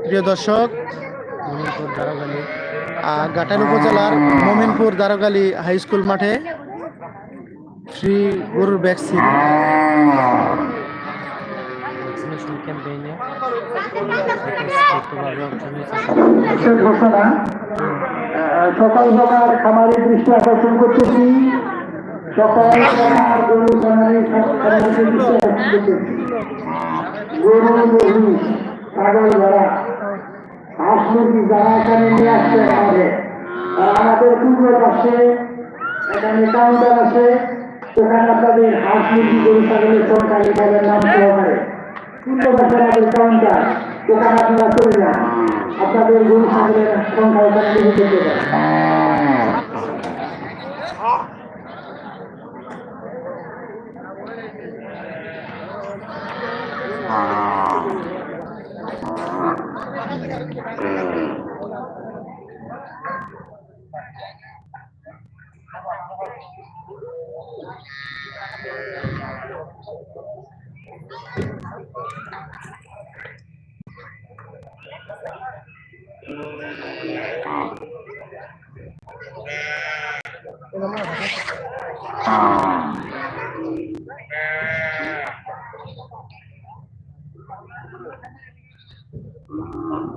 প্রিয় দর্শক মোমিনপুর আহ, ঘাটাল উপজেলার মোমিনপুর দারোগালি হাই স্কুল মাঠে ফ্রি গরুর ভ্যাকসিন ভ্যাকসিনেশন ক্যাম্পেইনে সকাল সকাল খামারের দৃষ্টি আকর্ষণ করতেছি। সকাল সকাল গরু খামারি দৃষ্টি আকর্ষণ করতেছি। গরু মহিষ ছাগল ভেড়া হাঁস মুরগি যারা এখানে নিয়ে হবে আর আমাদের পূর্ব পাশে এখানে কাউন্টার আছে সেখানে আপনাদের হাঁস মুরগি সংখ্যা আমাদের Ah. Nah,